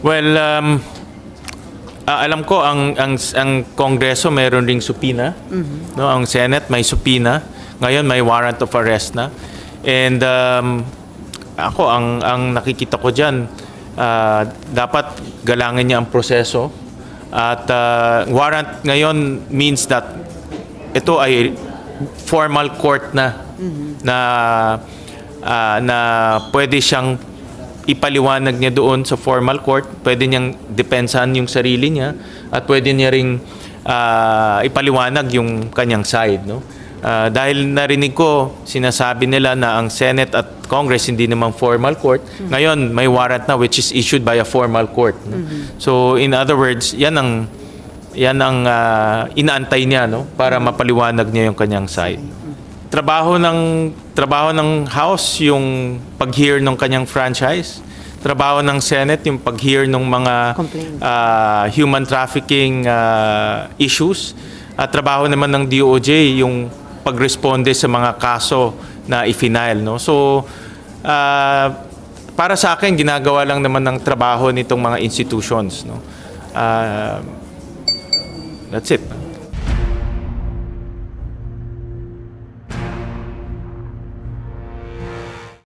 Well, um, ah, alam ko ang ang ang Kongreso mayroon ring supina, no? Ang Senate may supina. Ngayon may warrant of arrest na. And um, ako ang ang nakikita ko diyan dapat galangin niya ang proseso at ah, warrant ngayon means that ito ay formal court na na ah, na pwede siyang ipaliwanag niya doon sa formal court, pwede niyang depensahan yung sarili niya at pwede niya ring ah, ipaliwanag yung kanyang side, no? Ah, dahil narinig ko, sinasabi nila na ang Senate at Congress hindi naman formal court. Ngayon, may warrant na which is issued by a formal court. no? So, in other words, yan ang yan ang ah, inaantay niya no para mapaliwanag niya yung kanyang side. Trabaho ng trabaho ng House yung pag-hear ng kanyang franchise. Trabaho ng Senate yung pag-hear ng mga Complaints. ah, human trafficking ah, issues. At trabaho naman ng DOJ yung pagresponde sa mga kaso na i-file no. So ah, para sa akin ginagawa lang naman ng trabaho nitong mga institutions no. Ah, That's it.